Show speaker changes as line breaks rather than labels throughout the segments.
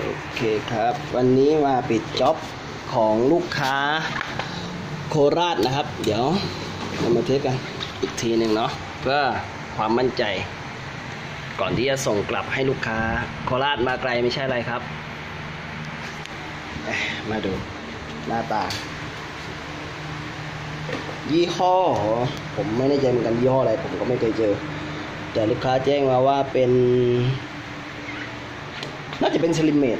โอเคครับ วันนี้มาปิดจ็อบของลูกค้าโคราชนะครับ เดี๋ยวเรามาเทสกันอีกทีหนึ่งเนาะเพื่อความมั่นใจ ก่อนที่จะส่งกลับให้ลูกค้า โคราชมาไกลไม่ใช่อะไรครับเอ๊ะมาดูหน้าตา ยี่ห้อ ผมไม่แน่ใจเหมือนกันยี่ห้ออะไร ผมก็ไม่เคยเจอ แต่ลูกค้าแจ้งมาว่าเป็น น่าจะเป็นสลิมเมด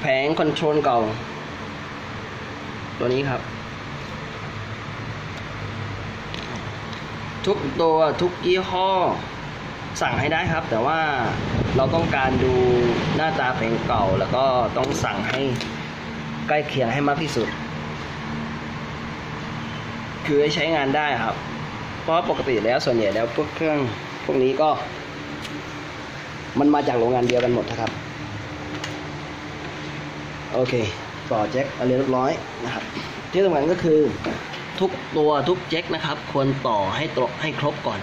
แผงคอนโทรลเก่า ตัวนี้ครับ ทุกตัวทุกยี่ห้อ สั่งให้ได้ครับ แต่ว่าเราต้องการดูหน้าตาแผงเก่า แล้วก็ต้องสั่งให้ใกล้เคียงให้มากที่สุด คือให้ใช้งานได้ครับ เพราะปกติแล้วส่วนใหญ่แล้วพวกเครื่องพวกนี้ก็ มันมาจากโรงงานเดียวกันหมดนะครับ โอเค ต่อแจ็คอะไรเรียบร้อยนะครับ ที่สำคัญก็คือทุกตัวทุกแจ็คนะครับ ควรต่อให้ตรงให้ครบก่อน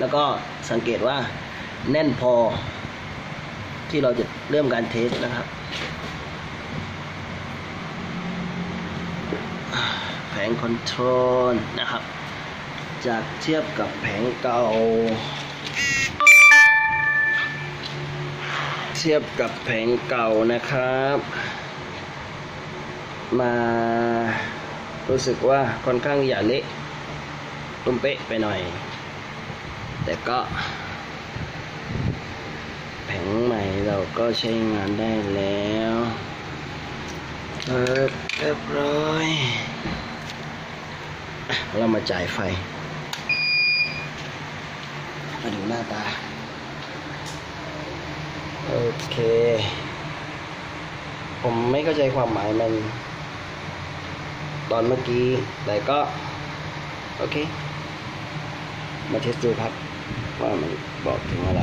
แล้วก็สังเกตว่าแน่นพอ ที่เราจะเริ่มการเทสนะครับแผงคอนโทรลนะครับ จากเทียบกับแผงเก่า เทียบกับแผงเก่านะครับ มารู้สึกว่าค่อนข้างอย่าเละตุ้มเป๊ะไปหน่อย แต่ก็ แผงใหม่เราก็ใช้งานได้แล้วเออเรียบร้อย เรามาจ่ายไฟ มาดูหน้าตา เค ผมไม่เข้าใจความหมายมัน ตอนเมื่อกี้ แต่ก็ โอเค มาเทสดูครับ ว่ามันบอกถึงอะไร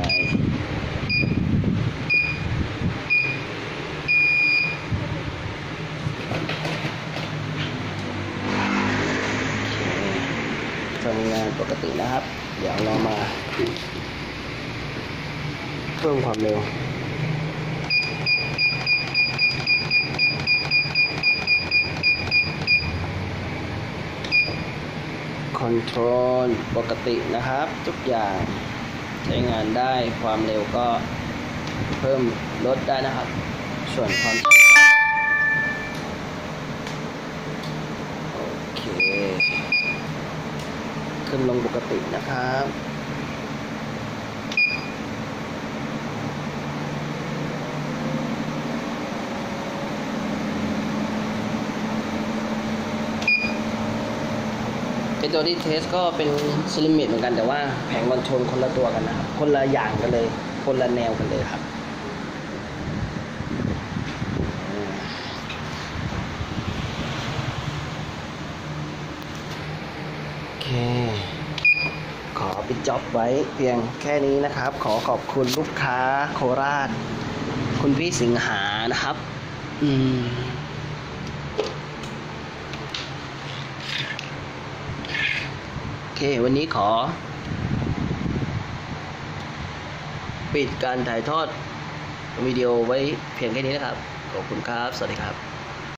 ทำงานปกตินะครับ เดี๋ยวเรามาเพิ่มความเร็ว อนโทรลปกตินะครับ ทุกอย่างใช้งานได้ความเร็วก็เพิ่มลดได้นะครับ ส่วนความโอเค ขึ้นลงปกตินะครับ ไอตัวที่เทสก็เป็นสลิมิตเหมือนกันแต่ว่าแผงคอนโทรลคนละตัวกันนะครับคนละอย่างกันเลย คนละแนวกันเลยครับโอเค ขอปิดจ็อบไว้เพียงแค่นี้นะครับ ขอขอบคุณลูกค้าโคราช คุณพี่สิงหานะครับ อืม โอ เค วันนี้ขอ ปิดการถ่ายทอดวิดีโอไว้เพียงแค่นี้นะครับ ขอบคุณครับ สวัสดีครับ